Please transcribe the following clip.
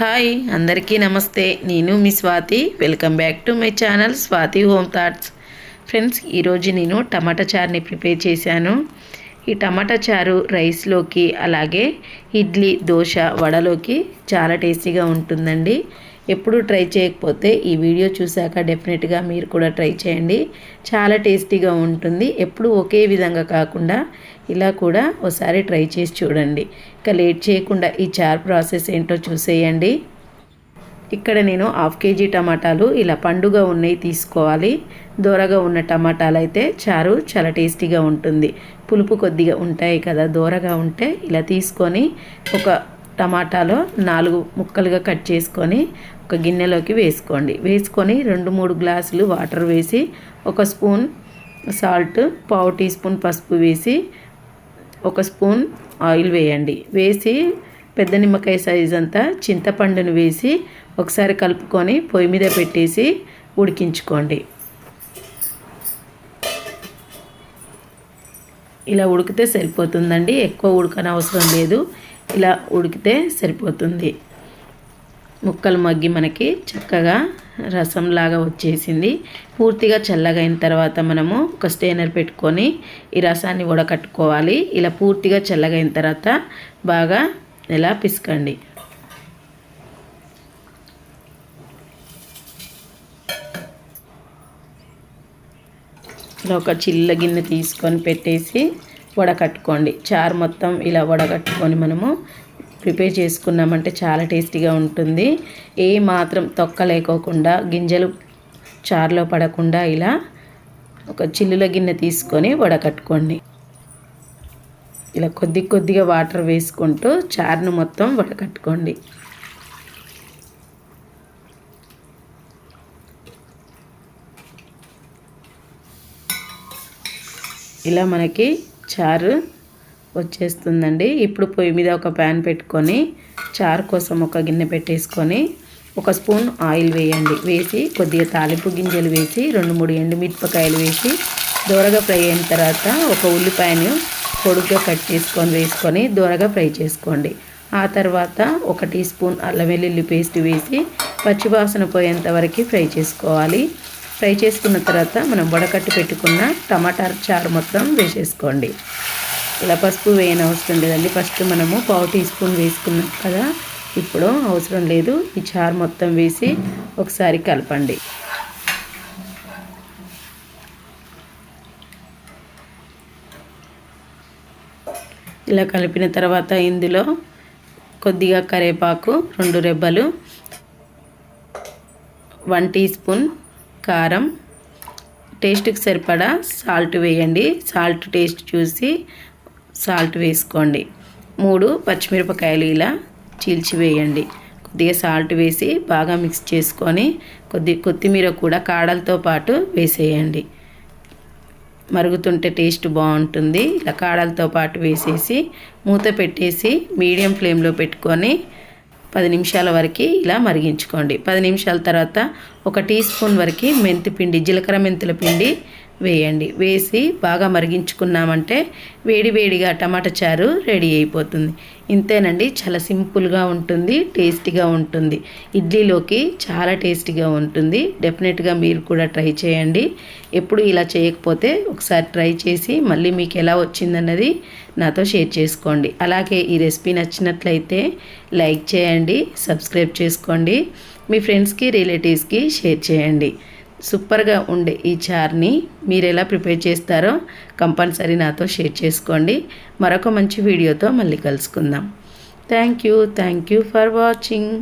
Hi అందరికీ నమస్తే. నేను మీ Swathi. Welcome back to my channel Swathi home thoughts friends ఈరోజు నేను టమాటా చారుని ప్రిపేర్ చేశాను. ఈ టమాటా చారు రైస్లోకి అలాగే ఇడ్లీ దోశ వడలోకి చాలా టేస్టీగా ఉంటుందండి. ఎప్పుడు ట్రై చేయకపోతే ఈ వీడియో చూశాక డెఫినెట్గా మీరు కూడా ట్రై చేయండి. చాలా టేస్టీగా ఉంటుంది. ఎప్పుడు ఒకే విధంగా కాకుండా ఇలా కూడా ఒకసారి ట్రై చేసి చూడండి. ఇక లేట్ చేయకుండా ఈ చార్ ప్రాసెస్ ఏంటో చూసేయండి. ఇక్కడ నేను హాఫ్ కేజీ టమాటాలు ఇలా పండుగ ఉన్నవి తీసుకోవాలి. దూరగా ఉన్న టమాటాలు అయితే చారు చాలా టేస్టీగా ఉంటుంది. పులుపు కొద్దిగా ఉంటాయి కదా దూరగా ఉంటే ఇలా తీసుకొని ఒక టమాటాలో నాలుగు ముక్కలుగా కట్ చేసుకొని ఒక గిన్నెలోకి వేసుకోండి. వేసుకొని రెండు మూడు గ్లాసులు వాటర్ వేసి ఒక స్పూన్ సాల్ట్ పావు టీ స్పూన్ పసుపు వేసి ఒక స్పూన్ ఆయిల్ వేయండి. వేసి పెద్ద నిమ్మకాయ సైజ్ అంతా చింతపండును వేసి ఒకసారి కలుపుకొని పొయ్యి మీద పెట్టేసి ఉడికించుకోండి. ఇలా ఉడికితే సరిపోతుందండి. ఎక్కువ ఉడకన అవసరం లేదు. ఇలా ఉడికితే సరిపోతుంది. ముక్కలు మగ్గి మనకి చక్కగా రసంలాగా వచ్చేసింది. పూర్తిగా చల్లగైన తర్వాత మనము ఒక స్టేనర్ పెట్టుకొని ఈ రసాన్ని ఉడకట్టుకోవాలి ఇలా పూర్తిగా చల్లగా అయిన తర్వాత బాగా ఇలా పిసకండి. ఇలా ఒక చిల్ల గిన్నె తీసుకొని పెట్టేసి వడకట్టుకోండి. చారు మొత్తం ఇలా వడకట్టుకొని మనము ప్రిపేర్ చేసుకున్నామంటే చాలా టేస్టీగా ఉంటుంది. ఏ మాత్రం తొక్క లేకోకుండా గింజలు చారులో పడకుండా ఇలా ఒక చిల్లుల గిన్నె తీసుకొని వడకట్టుకోండి. ఇలా కొద్ది కొద్దిగా వాటర్ వేసుకుంటూ చారును మొత్తం వడకట్టుకోండి. ఇలా మనకి చారు వచ్చేస్తుందండి. ఇప్పుడు పొయ్యి మీద ఒక ప్యాన్ పెట్టుకొని చారు కోసం ఒక గిన్నె పెట్టేసుకొని ఒక స్పూన్ ఆయిల్ వేయండి. వేసి కొద్దిగా తాలింపు గింజలు వేసి రెండు మూడు ఎండుమిరపకాయలు వేసి దూరగా ఫ్రై అయిన తర్వాత ఒక ఉల్లిపాయను పొడుగ్గా కట్ చేసుకొని వేసుకొని దూరగా ఫ్రై చేసుకోండి. ఆ తర్వాత ఒక టీ స్పూన్ అల్లం వెల్లుల్లి పేస్ట్ వేసి పచ్చివాసన పోయేంత వరకు ఫ్రై చేసుకోవాలి. ఫ్రై చేసుకున్న తర్వాత మనం వడకట్టు పెట్టుకున్న టమాటా చారు మొత్తం వేసేసుకోండి. ఇలా పసుపు వేయని అవసరం లేదండి. ఫస్ట్ మనము పావు టీ స్పూన్ వేసుకున్నాం కదా. ఇప్పుడు అవసరం లేదు. ఈ చారు మొత్తం వేసి ఒకసారి కలపండి. ఇలా కలిపిన తర్వాత ఇందులో కొద్దిగా కరేపాకు రెండు రెబ్బలు వన్ టీ స్పూన్ కారం టేస్ట్కి సరిపడా సాల్ట్ వేయండి. సాల్ట్ టేస్ట్ చూసి సాల్ట్ వేసుకోండి. మూడు పచ్చిమిరపకాయలు ఇలా చీల్చివేయండి కొద్దిగా సాల్ట్ వేసి బాగా మిక్స్ చేసుకొని కొద్ది కొత్తిమీర కూడా కాడలతో పాటు వేసేయండి. మరుగుతుంటే టేస్ట్ బాగుంటుంది. ఇలా కాడలతో పాటు వేసేసి మూత పెట్టేసి మీడియం ఫ్లేమ్లో పెట్టుకొని పది నిమిషాల వరకు ఇలా మరిగించుకోండి. పది నిమిషాల తర్వాత ఒక టీ స్పూన్ వరకు మెంతి పిండి జీలకర్ర మెంతుల పిండి వేయండి. వేసి బాగా మరిగించుకున్నామంటే వేడి వేడిగా టమాటా చారు రెడీ అయిపోతుంది. ఇంతేనండి చాలా సింపుల్గా ఉంటుంది టేస్టీగా ఉంటుంది. ఇడ్లీలోకి చాలా టేస్టీగా ఉంటుంది. డెఫినెట్గా మీరు కూడా ట్రై చేయండి. ఎప్పుడు ఇలా చేయకపోతే ఒకసారి ట్రై చేసి మళ్ళీ మీకు ఎలా వచ్చిందన్నది నాతో షేర్ చేసుకోండి. అలాగే ఈ రెసిపీ నచ్చినట్లయితే లైక్ చేయండి సబ్స్క్రైబ్ చేసుకోండి. మీ ఫ్రెండ్స్కి రిలేటివ్స్కి షేర్ చేయండి. సూపర్గా ఉండే ఈ చార్ని మీరు ఎలా ప్రిపేర్ చేస్తారో కంపల్సరీ నాతో షేర్ చేసుకోండి. మరొక మంచి వీడియోతో మళ్ళీ కలుసుకుందాం. Thank you thank you for watching.